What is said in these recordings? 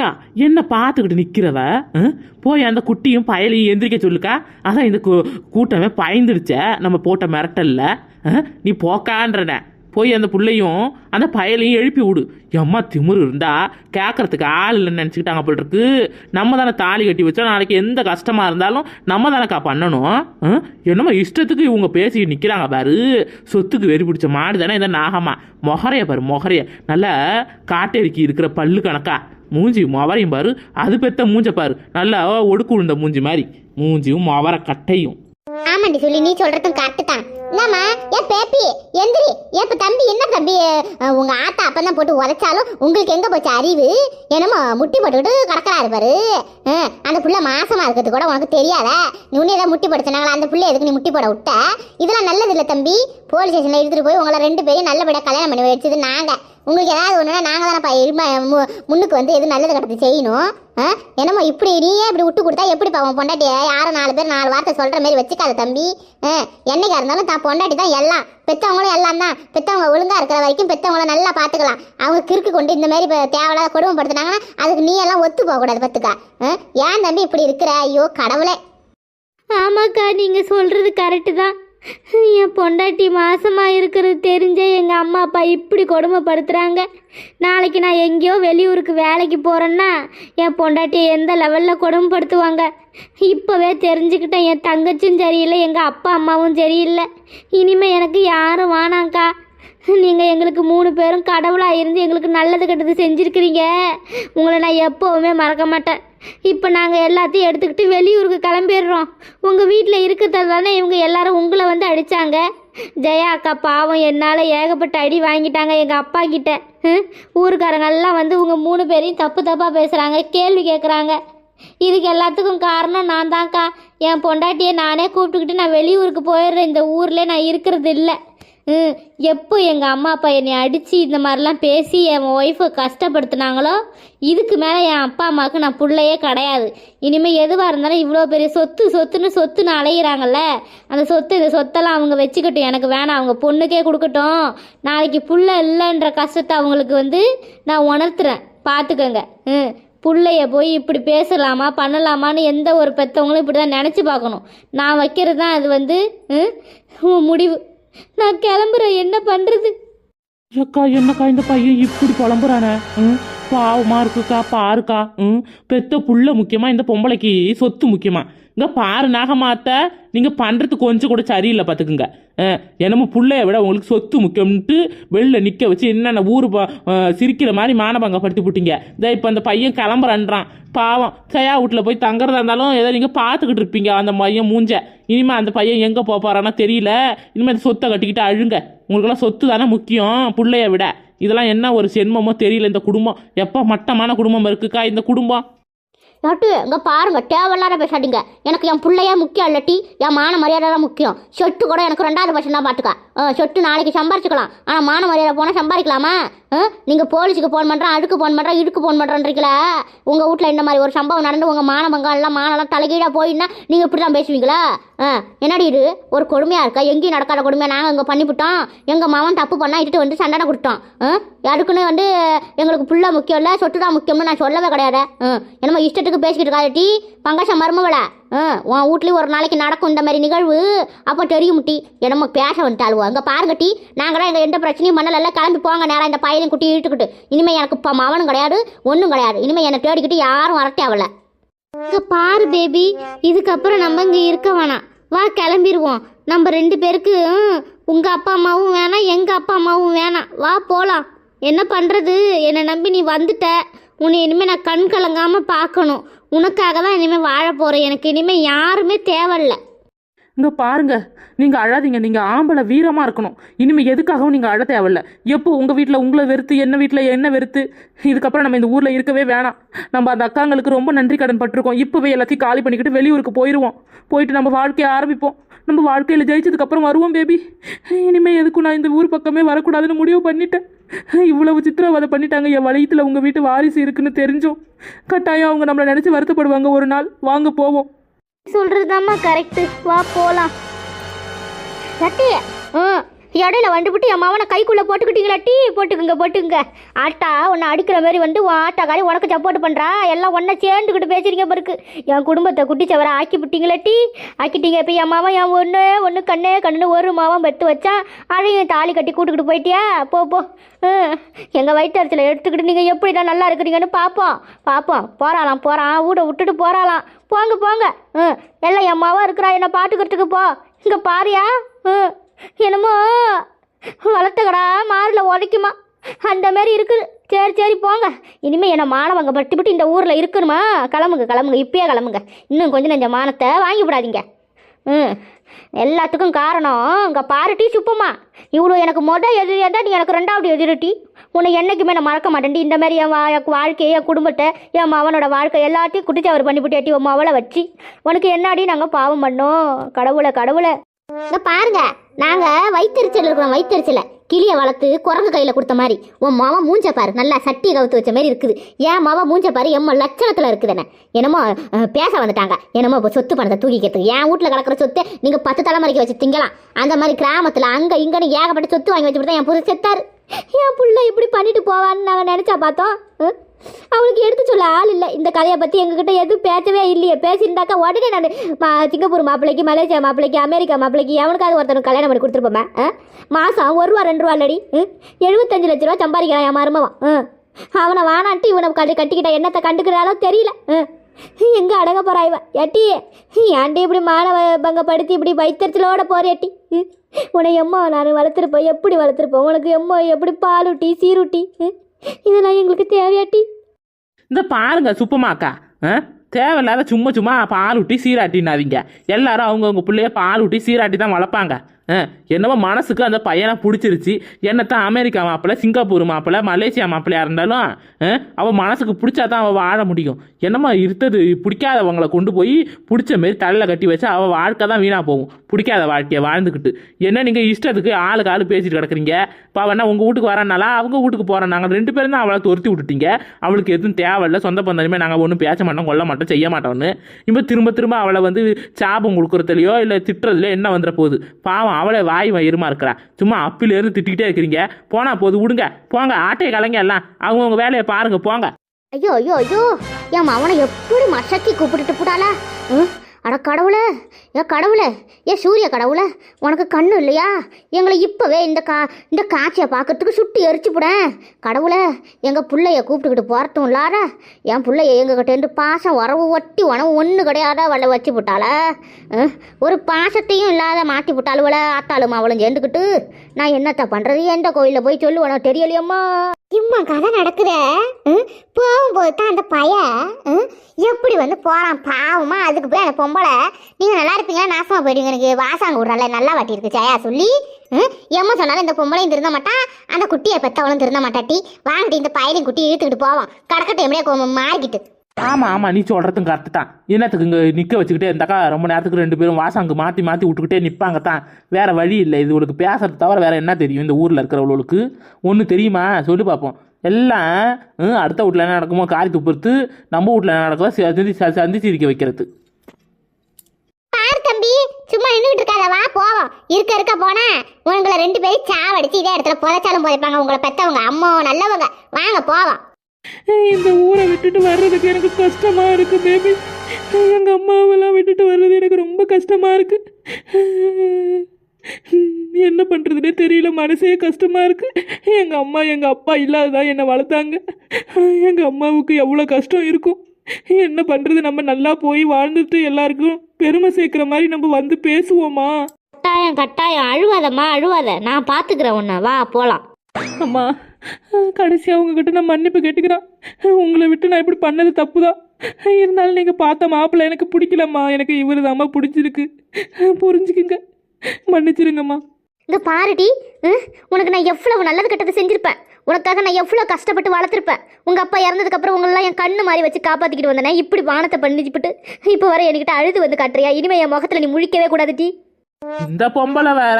அக்கா என்ன பார்த்துக்கிட்டு நிற்கிறவ ம்? போய் அந்த குட்டியும் பயலையும் எந்திரிக்க சொல்லுக்கா? அதான் இந்த கூ- கூட்டமே பயந்துடுச்ச. நம்ம போட்ட மிரட்டல்ல. நீ போக்கான்றன. போய் அந்த பிள்ளையும் அந்த பயலையும் எழுப்பி விடு. எம்மா திமுரு இருந்தால் கேட்கறதுக்கு ஆள் இல்லைன்னு நினச்சிக்கிட்டாங்க போல் இருக்கு நம்ம தானே தாலி கட்டி வச்சோம். நாளைக்கு எந்த கஷ்டமாக இருந்தாலும் நம்ம தானேக்கா பண்ணணும். ம்? என்னமோ இஷ்டத்துக்கு இவங்க பேசி நிற்கிறாங்க பாரு. சொத்துக்கு வெறி பிடிச்ச மாடு தானே இந்த நாகமா மொகரைய பாரு மொகரைய. நல்லா காட்டெருக்கி இருக்கிற பல்லு கணக்கா. மூஞ்சி மொவரையும் பாரு. அது பெத்த மூஞ்ச பாரு. நல்லா ஒடுக்கு விழுந்த மூஞ்சி மாதிரி. மூஞ்சியும் மொவர கட்டையும். ஆமாண்டி சொல்லி நீ சொல்றதும் கரெக்டு தான். என்னம்மா? ஏ பேப்பி எந்திரி. ஏப்ப தம்பி என்ன தம்பி? உங்க ஆத்தா அப்பதான் போட்டு உதைச்சாலும் உங்களுக்கு எங்க போச்சு அறிவு? என்னமோ முட்டி போட்டுக்கிட்டு கிடக்குறாரு பாரு. அந்த புள்ள மாசமா இருக்கிறது கூட உனக்கு தெரியாத? நீ ஏதாவது முட்டி போட சொன்னாங்களா? அந்த புள்ள எதுக்கு நீ முட்டி போட விட்ட? இதெல்லாம் நல்லது இல்லை தம்பி. போலீஸ் ஸ்டேஷன்ல எடுத்துட்டு போய் உங்களை ரெண்டு பேரையும் நல்லபடியா கல்யாணம் பண்ணி வச்சது நாங்க. உங்களுக்கு ஏதாவது ஒண்ணுனா நாங்க தானப்பா இருமா முன்னுக்கு வந்து எது நல்லது கிடத்து செய்யணும்? என்னமோ இப்படி நீயே இப்படி விட்டு கொடுத்தா எப்படி பாவம் பொண்டாட்டிய யாரும் நாலு பேர் நாலு வார்த்தை சொல்ற மாதிரி வச்சுக்காத தம்பி? என்னைக்கா இருந்தாலும் பொண்டாட்டி தான் எல்லாம். பெத்தவங்களும் எல்லாம் தான். பெத்தவங்க ஒழுங்காக இருக்கிற வரைக்கும் பெற்றவங்கள நல்லா பார்த்துக்கலாம். அவங்க கிறுக்கு கொண்டு இந்த மாதிரி இப்ப தேவையில்லாத கொடுமைப்படுத்தினாங்கன்னா அதுக்கு நீ எல்லாம் ஒத்து போகக்கூடாது பார்த்துக்கா. ஆ? ஏன் தம்பி இப்படி இருக்கிற? ஐயோ கடவுளே. ஆமாக்கா நீங்கள் சொல்கிறது கரெக்டு தான். என் பொண்டாட்டி மாசமாக இருக்கிறது தெரிஞ்சே எங்கள் அம்மா அப்பா இப்படி கொடுமைப்படுத்துகிறாங்க நாளைக்கு நான் எங்கேயோ வெளியூருக்கு வேலைக்கு போகிறேன்னா என் பொண்டாட்டியை எந்த லெவலில் கொடுமைப்படுத்துவாங்க? இப்போவே தெரிஞ்சுக்கிட்டேன் என் தங்கச்சியும் சரியில்லை எங்கள் அப்பா அம்மாவும் சரியில்லை. இனிமேல் எனக்கு யாரும் வானாங்க்கா நீங்கள் எங்களுக்கு மூணு பேரும் கடவுளாக இருந்து எங்களுக்கு நல்லது கெட்டது செஞ்சுருக்கிறீங்க. உங்களை நான் எப்போவுமே மறக்க மாட்டேன். இப்போ நாங்கள் எல்லாத்தையும் எடுத்துக்கிட்டு வெளியூருக்கு கிளம்பிடுறோம். உங்கள் வீட்டில் இருக்கிறதால தானே இவங்க எல்லாரும் உங்களை வந்து அடித்தாங்க ஜெயா அக்கா பாவம் என்னால் ஏகப்பட்ட அடி வாங்கிட்டாங்க எங்கள் அப்பா கிட்ட. ஊருக்காரங்கெல்லாம் வந்து உங்கள் மூணு பேரையும் தப்பு தப்பாக பேசுகிறாங்க கேள்வி கேட்குறாங்க இதுக்கு எல்லாத்துக்கும் காரணம் நான் தான்க்கா என் பொண்டாட்டியை நானே கூப்பிட்டுக்கிட்டு நான் வெளியூருக்கு போயிடுறேன். இந்த ஊரில் நான் இருக்கிறது இல்லை. ம், எப்போ எங்கள் அம்மா அப்பா என்னை அடித்து இந்த மாதிரிலாம் பேசி என் ஒய்ஃபை கஷ்டப்படுத்துனாங்களோ இதுக்கு மேலே என் அப்பா அம்மாவுக்கு நான் பிள்ளையே கிடையாது. இனிமேல் எதுவாக இருந்தாலும் இவ்வளோ பெரிய சொத்து சொத்துன்னு சொத்துன்னு அலையிறாங்கல்ல அந்த சொத்து இந்த சொத்தெல்லாம் அவங்க வச்சுக்கட்டும். எனக்கு வேணாம் அவங்க பொண்ணுக்கே கொடுக்கட்டும். நாளைக்கு புள்ள இல்லைன்ற கஷ்டத்தை அவங்களுக்கு வந்து நான் உணர்த்துறேன். பார்த்துக்கோங்க ம் பிள்ளைய போய் இப்படி பேசலாமா பண்ணலாமான்னு எந்த ஒரு பெற்றவங்களும் இப்படி தான் நினச்சி பார்க்கணும். நான் வைக்கிறது தான் அது வந்து ம், முடிவு. நான் கிளம்புறேன். என்ன பண்ணுறது ஏக்கா என்னக்கா இந்த பையன் இப்படி புலம்புறானே? ம்? பாவமாக இருக்குக்கா பாருக்கா. ம்? பெத்த புள்ள முக்கியமாக இந்த பொம்பளைக்கு சொத்து முக்கியமாக இங்க பாரு நாகமாத்த நீங்க பண்றது கொஞ்சம் கூட சரியில்லை பார்த்துக்குங்க என்னமோ பிள்ளைய விட உங்களுக்கு சொத்து முக்கியம்ன்ட்டு வெளில நிக்க வச்சு என்னென்ன ஊர் சிரிக்கிற மாதிரி மானபங்கப்படுத்தி போட்டீங்க. இதை இப்போ அந்த பையன் கிளம்புறான்றான். பாவம் சையா வீட்டில் போய் தங்குறதா இருந்தாலும் ஏதோ நீங்கள் பார்த்துக்கிட்டு இருப்பீங்க அந்த பையன் மூஞ்ச. இனிமேல் அந்த பையன் எங்கே போக தெரியல. இனிமேல் அந்த சொத்தை கட்டிக்கிட்டு அழுங்க. உங்களுக்கெல்லாம் சொத்து தானே முக்கியம் பிள்ளைய விட. இதெல்லாம் என்ன ஒரு சென்மமோ தெரியல இந்த குடும்பம். எப்போ மட்டமான குடும்பம் இருக்குக்கா இந்த குடும்பம்? நட்டு இங்க பாருங்கள் தேவையில்லாத பேசாதீங்க எனக்கு என் பிள்ளையே முக்கியம் இல்லாட்டி என் மான மரியாதை தான் முக்கியம். சொட்டு கூட எனக்கு ரெண்டாவது பட்சம் தான் பார்த்துக்க ஆ, சொட்டு நாளைக்கு சம்பாரிச்சுக்கலாம். ஆனால் மான மரியாதை போனால் சம்பாதிக்கலாமா நீங்கள் போலீஸுக்கு ஃபோன் பண்ணுறேன் அடுக்கு ஃபோன் பண்ணுறேன் இடுக்கு ஃபோன் பண்ணுறேன்றீங்களா உங்கள் வீட்ல இந்த மாதிரி ஒரு சம்பவம் நடந்து உங்கள் மான பங்கம் மானெல்லாம் தலைகீழாக போயின்னா நீங்கள் இப்படி தான் பேசுவீங்களா? ஆ, என்னடி இது? ஒரு கொடுமையாக இருக்கா? எங்கேயும் நடக்காத கொடுமையாக நாங்கள் இங்கே பண்ணிவிட்டோம் எங்கள் மாவன் தப்பு பண்ணால் இட்டுட்டு வந்து சண்டனை கொடுத்தோம் யாருக்குன்னு அதுக்குன்னு வந்து எங்களுக்கு புள்ள முக்கியம் இல்லை சொட்டு தான் முக்கியம்னு நான் சொல்லவே கிடையாது. என்னமோ இஷ்டத்துக்கு பேசிக்கிட்டு இருக்காது டி. பங்கச மருமவளா ஆ, உன் வீட்லேயும் ஒரு நாளைக்கு நடக்கும் இந்த மாதிரி நிகழ்வு. அப்போ தெரியும் டி. என்னமோ பேச வந்துட்டாளுவோ. அங்கே பாருங்க டி. நாங்கள் எங்கள் எந்த பிரச்சனையும் பண்ணல. கிளம்பி போங்க. நேரம் இந்த பையனையும் குட்டி இழுத்துக்கிட்டு. இனிமேல் எனக்கு இப்போ மவனும் கிடையாது ஒன்றும் கிடையாது. இனிமேல் என்னை தேடிக்கிட்டு யாரும் வரட்டே அவளை. இங்கே பாரு பேபி. இதுக்கப்புறம் நம்ம இங்கே இருக்க வேணாம். வா கிளம்பிடுவோம் நம்ம ரெண்டு பேருக்கு உங்கள் அப்பா அம்மாவும் வேணாம் எங்கள் அப்பா அம்மாவும் வேணாம். வா போகலாம் என்ன பண்ணுறது என்னை நம்பி நீ வந்துட்ட. உன்னை இனிமேல் நான் கண் கலங்காமல் பார்க்கணும். உனக்காக தான் இனிமேல் வாழ போகிறேன் எனக்கு இனிமேல் யாருமே தேவையில்ல. இங்கே பாருங்க. நீங்கள் அழாதீங்க. நீங்கள் ஆம்பளை வீரமாக இருக்கணும். இனிமேல் எதுக்காகவும் நீங்கள் அழ தேவையில்ல. எப்போ உங்கள் வீட்டில் உங்களை வெறுத்து என்ன வீட்டில் என்ன வெறுத்து? இதுக்கப்புறம் நம்ம இந்த ஊரில் இருக்கவே வேணாம். நம்ம அந்த அக்காங்களுக்கு ரொம்ப நன்றி கடன் பட்டிருக்கோம். இப்போவே எல்லாத்தையும் காலி பண்ணிக்கிட்டு வெளியூருக்கு போயிடுவோம் போயிட்டு நம்ம வாழ்க்கையை ஆரம்பிப்போம். நம்ம வாழ்க்கையில் ஜெயிச்சதுக்கப்புறம் வருவோம் பேபி இனிமேல் எதுக்கும் நான் இந்த ஊர் பக்கமே வரக்கூடாதுன்னு முடிவு பண்ணிட்டேன். இவ்வளவு சித்திரவதை பண்ணிட்டாங்க. என் வழியத்தில் உங்க வீட்டு வாரிசு இருக்குன்னு தெரிஞ்சும் கட்டாயம் அவங்க நம்மளை நினைச்சு வருத்தப்படுவாங்க. ஒரு நாள் வாங்க போவோம். சொல்கிறது கரெக்டு வா போகலாம் சட்டி ம். இடையில வந்துவிட்டு என் மாவனை கைக்குள்ளே போட்டுக்கிட்டீங்களா டீ போட்டுக்குங்க போட்டுக்குங்க. ஆட்டா உன்னை அடிக்கிற மாதிரி வந்து உன் ஆட்டாக்காரி உனக்கு சப்போர்ட் பண்ணுறா எல்லாம் ஒன்றை சேர்ந்துக்கிட்டு பேசுறீங்க பிறகு என் குடும்பத்தை குட்டிச்சவரை ஆக்கி விட்டீங்களா டீ. ஆக்கிட்டீங்க. இப்போ என் மாவன் என் ஒன்று ஒன்று கண்ணே கண்ணுன்னு ஒரு மாவன் பெற்று வச்சான் அதையும் தாலி கட்டி கூட்டுக்கிட்டு போயிட்டியா? போ போ. எங்கள் வயிற்றுல எடுத்துக்கிட்டு நீங்கள் எப்படி தான் நல்லா இருக்கிறீங்கன்னு பார்ப்போம் பார்ப்போம் போகிறாளாம் போகிறான் வீட விட்டுட்டு போகிறாளாம் போங்க போங்க. ம் எல்லாம் என் மாவா இருக்கிறா என்னை பாட்டுக்கிறதுக்கு போ. இங்கே பாரியா? ம் என்னமோ? வளர்த்த கடா மாறில் உதைக்குமா? அந்த மாதிரி இருக்குது. சரி சரி போங்க. இனிமேல் என்ன மானவங்க பட்டுப்பட்டு இந்த ஊரில் இருக்கணுமா? கிளம்புங்க கிளம்புங்க. இப்பயே கிளம்புங்க. இன்னும் கொஞ்சம் நஞ்ச மானத்தை வாங்கி விடாதீங்க. ம். எல்லாத்துக்கும் காரணம் இங்கே பாருட்டி சுப்பம்மா. இவ்வளோ எனக்கு மொதல் எதிரியாக இருந்தால் நீ எனக்கு ரெண்டாவது எதிரிட்டி உன்னை என்றைக்குமே நான் மறக்க மாட்டேன்டி இந்த மாதிரி என் வா என் வாழ்க்கையை என் குடும்பத்தை என் மவனோட வாழ்க்கை எல்லாத்தையும் குட்டிச்சவர் பண்ணிவிட்டு உன் மவளை வச்சு. உனக்கு என்னடி நாங்கள் பாவம் பண்ணோம்? கடவுளை கடவுளை. பாருங்கள் நாங்கள் நாங்க வயிற்றுச்சல் இருக்கிறோம் வயிற்றுச்சல கிளியை வளர்த்து குரங்கு கையில் கொடுத்த மாதிரி. உன் மாவன் மூஞ்ச பாரு. நல்லா சட்டியை கவுத்து வச்ச மாதிரி இருக்குது. என் மாவன் மூஞ்ச பாரு. எம்ம லட்சணத்தில் இருக்குதுன்னு என்னமோ பேச வந்துட்டாங்க. என்னமோ இப்போ சொத்து பணத்தை தூக்கிக்கிறதுக்கு. என் வீட்டில் கிடக்கிற சொத்தை நீங்கள் பத்து தலைமுறைக்கு வச்சு திங்கலாம். அந்த மாதிரி கிராமத்தில் அங்கே இங்கன்னு ஏகப்பட்ட சொத்து வாங்கி வச்சுட்டு தான் என் புது செத்தார். என் புள்ள இப்படி பண்ணிட்டு போவான்னு நாங்கள் நினச்சா பார்த்தோம். ம் அவளுக்கு எடுத்து சொல்ல ஆள் இல்லை. இந்த கதையை பற்றி எங்ககிட்ட எதுவும் பேசவே இல்லையே. பேசியிருந்தாக்கா உடனே நான் சிங்கப்பூர் மாப்பிள்ளைக்கு மலேசியா மாப்பிள்ளைக்கு அமெரிக்கா மாப்பிள்ளைக்கு எவனுக்காவது ஒருத்தனுக்கு கல்யாணம் பண்ணி கொடுத்துருப்போமே? மாதம் ஒரு ரூபா ரெண்டு ரூபா இல்லடி. ம்? எழுபத்தஞ்சு லட்ச ரூபா சம்பாதிக்கிறான் என் மருமவன் அவனை வானான்ட்டு இவனை கட்டி கட்டிக்கிட்ட என்னத்தை கண்டுக்கிறாலோ தெரியல. ம்? எங்கே அடங்க போறா இவன் எட்டி? ஏன்டி இப்படி மானவ பங்கப்படுத்தி இப்படி வைத்தறிச்சலோட போற எட்டி? உன்னை எம்மா நான் வளர்த்துருப்போம். எப்படி வளர்த்துருப்போம்? உனக்கு எம்மா எப்படி பாலுட்டி சீருட்டி? இதெல்லாம் எங்களுக்கு தேவையாட்டி. இந்த பாருங்க சுப்பமாக்கா ஆ? தேவையில்லாத சும்மா சும்மா பால் ஊட்டி சீராட்டினாதீங்க. எல்லாரும் அவங்கவுங்க பிள்ளைய பால் ஊட்டி சீராட்டி தான் வளர்ப்பாங்க. என்னவோ என்னமோ மனசுக்கு அந்த பையனை பிடிச்சிருச்சு. என்னத்தான் அமெரிக்கா மாப்பிள்ளை சிங்கப்பூர் மாப்பிள்ளை மலேசியா மாப்பிள்ளையாக இருந்தாலும் அவள் மனசுக்கு பிடிச்சா தான் அவள் வாழ முடியும். என்னமோ இருத்தது பிடிக்காதவங்களை கொண்டு போய் பிடிச்ச மாரி தலையில் கட்டி வச்சா அவள் வாழ்க்கை தான் வீணாக போகும். பிடிக்காத வாழ்க்கையை வாழ்ந்துக்கிட்டு என்ன நீங்கள் இஷ்டத்துக்கு ஆளுக்கு ஆள் பேசிட்டு கிடக்குறீங்க? இப்போ அவன் என்ன உங்கள் வீட்டுக்கு வரனால அவங்க வீட்டுக்கு போகிறோம் நாங்கள் ரெண்டு பேரும் தான் அவளை துரத்தி விட்டுட்டீங்க. அவளுக்கு எதுவும் தேவையில்லை சொந்த பந்தமே நாங்கள் ஒன்றும் பேச மாட்டோம் கொல்ல மாட்டோம் செய்ய மாட்டோம்னு. இப்போ திரும்ப திரும்ப அவளை வந்து சாபம் கொடுக்குறதுலையோ இல்லை திட்டுறதுலையோ என்ன வந்துட போகுது? பாவம் அவளே வாய் வயிறுமா இருக்கிறா. சும்மா அப்பிலேருந்து திட்டிக்கிட்டே இருக்கிறீங்க. போனா போது விடுங்க போங்க ஆட்டையை கலைங்க எல்லாம். அவங்கவுங்க வேலையை பாருங்க போங்க. ஐயோ ஐயோ ஐயோ. என் மவனை எப்படி மசக்கி கூப்பிட்டுட்டு போட்டாளா ம்? அட கடவுளே ஏ கடவுளே ஏ சூரிய கடவுளே உனக்கு கண்ணு இல்லையா? எங்களை இப்போவே இந்த கா இந்த காட்சியை பார்க்கறதுக்கு சுட்டி எரிச்சுப்புடேன் கடவுளே எங்கள் பிள்ளைய கூப்பிட்டுக்கிட்டு போகிறதும் இல்லாத என் பிள்ளைய எங்ககிட்டேருந்து பாசம் உறவு ஒட்டி உணவு ஒன்று கிடையாத வள வச்சு விட்டால ஒரு பாசத்தையும் இல்லாத மாற்றி போட்டாளுவல ஆத்தாளும் அவளும் சேர்ந்துக்கிட்டு நான் என்னத்தை பண்ணுறது எந்த கோயிலில் போய் சொல்லு உனக்கு தெரியலையம்மா? இம்மா கதை நடக்குத. போகும்போது தான் அந்த பையன் எப்படி வந்து போகிறான் பாவமா? அதுக்கு போய் அந்த பொம்பளை நீங்கள் நல்லா இருப்பீங்களா? நாசமாக போயிடுவீங்க எனக்கு. வாசாங்க விட்றால நல்லா வாட்டி இருக்கு ஜெயா சொல்லி. ம், எம்மா சொன்னாலும் இந்த பொம்பளையும் திருந்த மாட்டான் அந்த குட்டியை பெத்தவளும் திருந்த மாட்டாட்டி வாங்கிட்டு இந்த பையனையும் குட்டி இழுத்துக்கிட்டு போவான் கடக்கட்டும் எப்படியே கோ- மாறிக்கிட்டு. ஆமாம் ஆமாம் நீ சொல்கிறதும் கரெக்டு தான். என்னத்துக்கு இங்கே நிற்க வச்சுக்கிட்டே இருந்தாக்கா ரொம்ப நேரத்துக்கு ரெண்டு பேரும் வாசங்கு மாற்றி மாற்றி விட்டுக்கிட்டே நிற்பாங்க தான். வேறு வழி இல்லை. இது உனக்கு பேசுறது தவிர வேறு என்ன தெரியும்? இந்த ஊரில் இருக்கிறவங்களுக்கு ஒன்று தெரியுமா? சொல்லி பார்ப்போம் எல்லாம் அடுத்த வீட்டில் என்ன நடக்குமோ காரி துப்புறது நம்ம வீட்டில் என்ன நடக்குதோ சந்தி சந்திச்சு இருக்க வைக்கிறது. தம்பி சும்மா நின்றுட்டு இருக்காத. வா போவோம். இருக்க இருக்க போனா உங்களை ரெண்டு பேரும் சாவடிச்சு இதே இடத்துல புதைச்சாலும் புதைப்பாங்க. உங்களை பெத்தவங்க அம்மாவும் நல்லவங்க. வாங்க போவோம். இந்த ஊரை விட்டுட்டு வர்றதுக்கு எனக்கு கஷ்டமா இருக்கு பேபி எங்க அம்மாவெல்லாம் விட்டுட்டு வர்றது எனக்கு ரொம்ப கஷ்டமா இருக்கு. என்ன பண்றதுனே தெரியல மனசே கஷ்டமா இருக்கு. எங்க அம்மா எங்க அப்பா இல்லாததான் என்னை வளர்த்தாங்க? எங்க அம்மாவுக்கு எவ்வளோ கஷ்டம் இருக்கும்? என்ன பண்றது நம்ம நல்லா போய் வாழ்ந்துட்டு எல்லாருக்கும் பெருமை சேர்க்கிற மாதிரி நம்ம வந்து பேசுவோமா? கட்டாயம் கட்டாயம். அழுவாதம்மா அழுவாத. நான் பாத்துக்கிறேன் உன்னை. வா போலாம். அம்மா. கடைசியாக உங்ககிட்ட நான் மன்னிப்பு கேட்டுக்கிறேன் உங்களை விட்டு நான் இப்படி பண்ணது தப்பு தான் இருந்தாலும் நீங்கள் பார்த்த மாப்பிள்ளை எனக்கு பிடிக்கலம்மா. எனக்கு இவர் தாம்மா பிடிச்சிருக்கு. புரிஞ்சுக்குங்க. மன்னிச்சிருங்கம்மா. இங்கே பாருடி. ம், உனக்கு நான் எவ்வளவு நல்லது கெட்டது செஞ்சுருப்பேன். உனக்காக நான் எவ்வளோ கஷ்டப்பட்டு வளர்த்துருப்பேன். உங்கள் அப்பா இறந்ததுக்கப்புறம் உங்களெல்லாம் என் கண்ணு மாதிரி வச்சு காப்பாற்றிக்கிட்டு வந்தேனே. இப்படி வானத்தை பண்ணிச்சுப்பிட்டு இப்போ வர என்கிட்ட அழுது வந்து காட்டுறியா? இனிமேல் என் முகத்தில் நீ முழிக்கவே கூடாதுடி. இந்த பொம்பளை வேற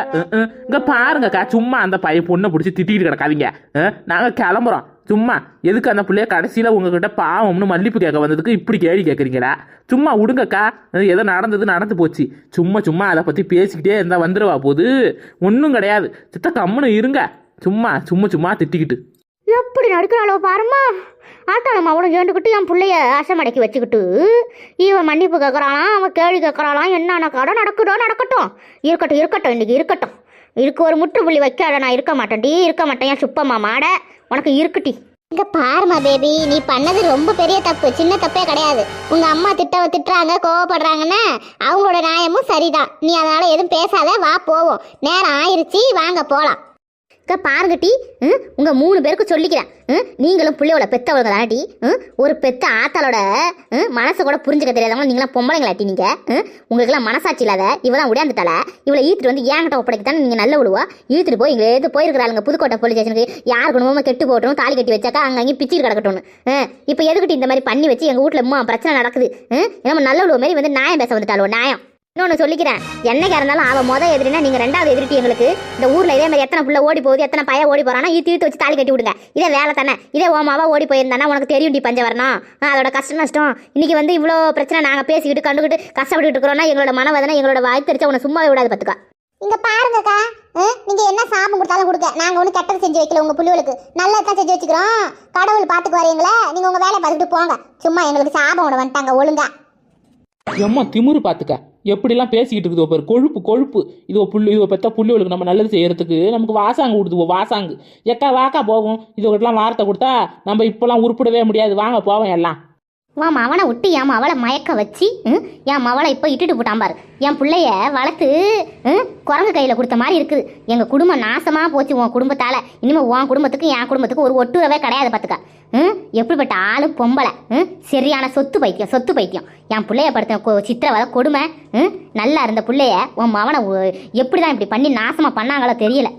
இங்க பாருங்கக்கா சும்மா அந்த பையன் பொண்ணை பிடிச்சி திட்டிக்கிட்டு கிடக்காதீங்க நாங்க கிளம்புறோம். சும்மா எதுக்கு அந்த பிள்ளைய கடைசியில உங்ககிட்ட பாவம்னு மல்லிப்பு கேட்க வந்ததுக்கு இப்படி கேள்வி கேட்குறீங்களா சும்மா விடுங்கக்கா எதோ நடந்தது நடந்து போச்சு. சும்மா சும்மா அதை பத்தி பேசிக்கிட்டே இருந்தா வந்துடுவா போது ஒன்றும் கிடையாது. சித்த கம்முன்னு இருங்க. சும்மா சும்மா சும்மா திட்டிக்கிட்டு. எப்படி நடிக்கிறாளோ பாருமா ஆட்டாளம்மா அவனும் சேர்ந்துக்கிட்டு என் பிள்ளைய அசமடக்கி வச்சுக்கிட்டு இவன் மன்னிப்பு கேட்குறானா அவன் கேள்வி கேட்குறாளாம் என்னென்ன கடை நடக்குதோ நடக்கட்டும். இருக்கட்டும் இருக்கட்டும் இன்னைக்கு இருக்கட்டும். இதுக்கு ஒரு முற்றுப்புள்ளி வைக்காத நான் இருக்க மாட்டேன்டி இருக்க மாட்டேன் என் சுப்பம்மா மாட? உனக்கு இருக்குட்டி இங்க பாருமா பேபி நீ பண்ணது ரொம்ப பெரிய தப்பு சின்ன தப்பே கிடையாது. உங்க அம்மா திட்ட திட்டுறாங்க கோவப்படுறாங்கன்னா அவங்களோட நியாயமும் சரிதான். நீ அதனால எதுவும் பேசாத வா போவோம். நேரம் ஆயிருச்சு வாங்க போலாம். க பாருங்க டி. ம், உங்கள் மூணு பேருக்கு சொல்லிக்கிறேன். ம், நீங்களும் பிள்ளையோட பெத்தவங்க தானே டி. ம், ஒரு பெத்த ஆத்தாளோட ம், மனசை கூட புரிஞ்சுக்க தெரியாதவங்க நீங்களாம் பொம்பளைங்களா டி நீங்க? ம், உங்களுக்கெல்லாம் மனசாட்சி இல்லாத இவதான் உடையாந்துட்டால இவளை ஈத்துட்டு வந்து ஏங்கிட்ட ஒப்படைக்கத்தானே நீங்க நல்ல விழுவா ஈத்துட்டு போய் இங்கே எது போயிருக்கிறாளுங்க புதுக்கோட்டை போலீஸ் ஸ்டேஷனுக்கு யார் குடும்பமாக கெட்டு போட்டோம் தாலி கட்டி வச்சாக்கா அங்கே அங்கேயும் பிச்சிட்டு கிடக்கட்டும்னு. ம், இப்போ எதுக்கிட்டு இந்த மாதிரி பண்ணி வச்சு எங்கள் வீட்டில் அம்மா பிரச்சனை நடக்குது? ம், நம்ம நல்ல விழுவ மாதிரி வந்து நியாயம் பேச வந்துட்டாளோ நியாயம். இன்னொன்று சொல்லிக்கிறேன். என்னைக்கா இருந்தாலும் அவன் முத எதிரினா நீங்க ரெண்டாவது எதிரிட்டி எங்களுக்கு. இந்த ஊர்ல இதே மாதிரி எத்தனை புள்ள ஓடி போகுது எத்தனை பையன் ஓடி போறானா ஈத்து ஈத்து வச்சு தாலி கட்டி விடுங்க. இதே வேலை தானே. இதே ஓமாவா ஓடி போயிருந்தானா உனக்கு தெரியும் டி பஞ்ச வரணும் ஆ, அதோட கஷ்டம் நஷ்டம். இன்னைக்கு வந்து இவ்வளோ பிரச்சனை நாங்கள் பேசிக்கிட்டு கண்டுக்கிட்டு கஷ்டப்பட்டுட்டு இருக்கிறோம்னா எங்களோட மனவேதனை எங்களோட வாய் தெரிச்சா உன சும்மாவே விடாது பார்த்துக்கா இங்க பாருங்கக்கா. நீங்க என்ன சாபம் கொடுத்தாலும் கொடுங்க. நாங்க ஒன்றும் கெட்டது செஞ்சு வைக்கல உங்க புள்ளிகளுக்கு. நல்லதான் செஞ்சு வச்சுக்கிறோம். கடவுள் பார்த்துக்கு வரீங்களே நீங்க உங்க வேலையை பார்த்துட்டு போங்க. சும்மா எங்களுக்கு சாபம் விட வந்துட்டாங்க ஒழுங்கா. எம்மா திமிரு பார்த்துக்க எப்படிலாம் பேசிக்கிட்டு இருக்குது பாரு. கொழுப்பு கொழுப்பு. இதுவோ புல்லு இதோ பெத்த புள்ளிகளுக்கு நம்ம நல்லது செய்யறதுக்கு நமக்கு வாசாங்கு கொடுத்துவோ வாசாங்கு. எக்கா வாக்கா போகும் இதுகிட்டலாம் வார்த்தை கொடுத்தா நம்ம இப்போலாம் உருப்பிடவே முடியாது. வாங்க போவோம் எல்லாம். உன் மவனை விட்டு என் மவளை மயக்க வச்சு ம், என் மவளை இப்போ இட்டுட்டு போட்டான் பாரு. என் பிள்ளைய வளர்த்து ம், குரங்கு கையில் கொடுத்த மாதிரி இருக்குது. எங்கள் குடும்பம் நாசமாக போச்சு உன் குடும்பத்தால். இனிமேல் உன் குடும்பத்துக்கு என் குடும்பத்துக்கு ஒரு ஒட்டுறவே கிடையாது பார்த்துக்க ம் எப்படிப்பட்ட ஆளு பொம்பளை ம் சரியான சொத்து பைத்தியம் சொத்து பைத்தியம். என் பிள்ளைய படுத்த சித்திரவதை கொடுமை ம் நல்லா இருந்த பிள்ளைய உன் மவனை எப்படி தான் இப்படி பண்ணி நாசமாக பண்ணாங்களோ தெரியல.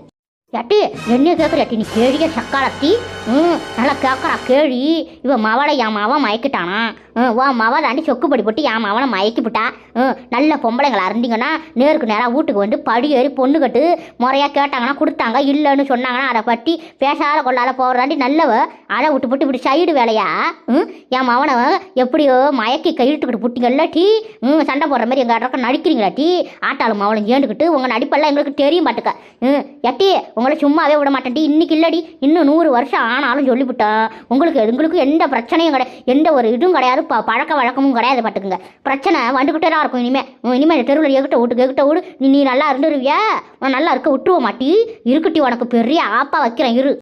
எட்டி என்ன கேட்குற எட்டி நீ கேழிய சக்காலத்தி ம் நல்லா கேட்குறா கேழி இவன் மவளை என் மாவன் மயக்கிட்டானா ம் உன் மவ தாண்டி சொக்குப்படி போட்டு என் மவனை மயக்கிவிட்டா ம் நல்ல பொம்பளைங்களை அறிந்தீங்கன்னா நேருக்கு நேராக வீட்டுக்கு வந்து படி ஏறி பொண்ணு கட்டு முறையாக கேட்டாங்கன்னா கொடுத்தாங்க இல்லைன்னு சொன்னாங்கன்னா அதை பற்றி பேசாத கொள்ளாத போகிறதாண்டி நல்லவ அதை விட்டு போட்டு இப்படி சைடு வேலையா ம் என் மவனை எப்படியோ மயக்கி கையிட்டுக்கிட்டு புட்டிங்கல்ல டீ ம் சண்டை போடுற மாதிரி எங்கள் இடக்க நடிக்கிறீங்களா டீ ஆட்டாளு மவளை ஏண்டுக்கிட்டு உங்கள் நடிப்பெல்லாம் எங்களுக்கு தெரியும் பாட்டுக்க ம் எட்டி உங்களை சும்மாவே விட மாட்டேன் டி இன்னைக்கு இல்லடி. இன்னும் நூறு வருஷம் ஆனாலும் சொல்லிவிட்டேன் உங்களுக்கு உங்களுக்கு எந்த பிரச்சனையும் கிடையாது எந்த ஒரு இதுவும் கிடையாது. ப பழக்க வழக்கமும் கிடையாது பாட்டுக்குங்க பிரச்சனை வந்துக்கிட்டே தான் இருக்கும் இனிமேல் உம், இனிமேல் தெருவில் எகிட்ட விட்டு எகிட்ட விடு நீ நீ நல்லா இருந்துருவியா? உன் நல்லா இருக்க விட்டுருவ மாட்டி இருக்குட்டி உனக்கு பெரிய ஆப்பா வைக்கிறேன் இரு.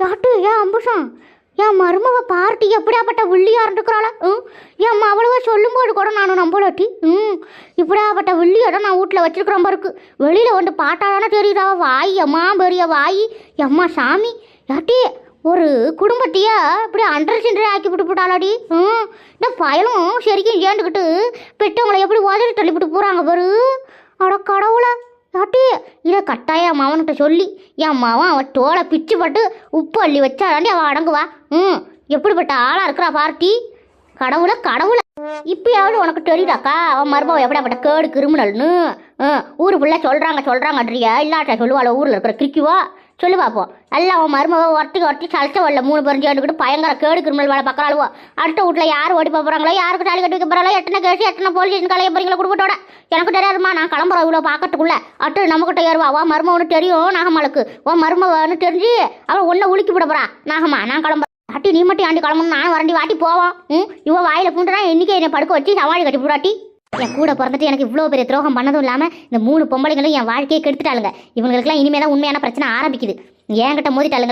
யாட்டு ஏன் அம்புஷம்? என் மருமவ பார்ட்டி எப்படியாப்பட்ட வில்லியா இருந்துக்கிறாள? ம்? என் அவ்வளவா சொல்லும் போது கூட நானும் நம்பலாட்டி. ம். இப்படியாப்பட்ட வில்லியோட நான் வீட்டில் வச்சிருக்கிறோம் பாருக்கு வெளியில் வந்து பாட்டாதானே தெரியுதா? வாய் அம்மா பெரிய வாய். அம்மா சாமி. யாட்டி ஒரு குடும்பத்தையே இப்படி அண்டர் சென்டர் ஆக்கி விட்டு போட்டாளாடி? ம். இந்த பயலும் சரிக்கும் ஏண்டுக்கிட்டு பெற்றவங்களை எப்படி உதறி தள்ளிவிட்டு போகிறாங்க பாரு. அட கடவுளா. யாட்டி இதை கட்டாயம் என் சொல்லி என் மாவன் அவன் தோலை பிச்சு பட்டு உப்பு அள்ளி வச்சாடாண்டி அவன் அடங்குவா. ம் எப்படிப்பட்ட ஆளாக இருக்கிறா பார்ட்டி கடவுளை கடவுளை. இப்பயாவது உனக்கு தெரியுதாக்கா அவன் மருமவ எப்படியாப்பட்ட கேடு கிரிமினல்னு? ம் ஊரு ஃபுல்லாக சொல்கிறாங்க சொல்கிறாங்கன்றியா இல்லாட்ட சொல்லுவாள் ஊரில் இருக்கிற கிரிக்குவா சொல்லு பார்ப்போம் எல்லாம் அவன் மருமக ஒருத்திக்கு ஒருத்தி சலிச்ச வரல. மூணு பேரும் சேர்ந்துக்கிட்டு பயங்கர கேடு கிரிமினல் வேலை பார்க்குறாளுவோ அடுத்த வீட்டில் யார் ஓடி போகிறாங்களோ யாருக்கு தாலி கட்டி வைக்க போகிறாங்களோ எத்தனை கேஸ் எத்தனை போலீஸ் ஸ்டேஷன் கலைய போகிறீங்களோ குடும்பத்தோட. எனக்கு தெரியாதுமா நான் கிளம்புறோம் இவ்வளோ பார்க்கறதுக்குள்ள. அட்டு நம்மக்கிட்ட ஏறுவா. உன் மருமகனு தெரியும் நாகம்மாளுக்கு. ஓ மருமகன்னு தெரிஞ்சு அவன் ஒன்றை உலுக்கி விட போறா. நாகம்மா நான் கிளம்புறேன். ஆட்டி நீ மட்டும் ஆண்டி கிளம்பணும்? நான் வரண்டி வாட்டி போவோம். ம்? இவன் வாயில பூண்டுனா இன்னைக்கு என்னை படுக்க வச்சு சவாளி கட்டி போடாட்டி என் கூட பிறந்துட்டு எனக்கு இவ்வளோ பெரிய துரோகம் பண்ணதும் இல்லாமல் இந்த மூணு பொம்பளைங்களும் என் வாழ்க்கையை கெடுத்துட்டாளுங்க. இவங்களுக்குலாம் இனிமேல் தான் உண்மையான பிரச்சனை ஆரம்பிக்குது. என்கிட்ட மோதிட்டாளுங்க.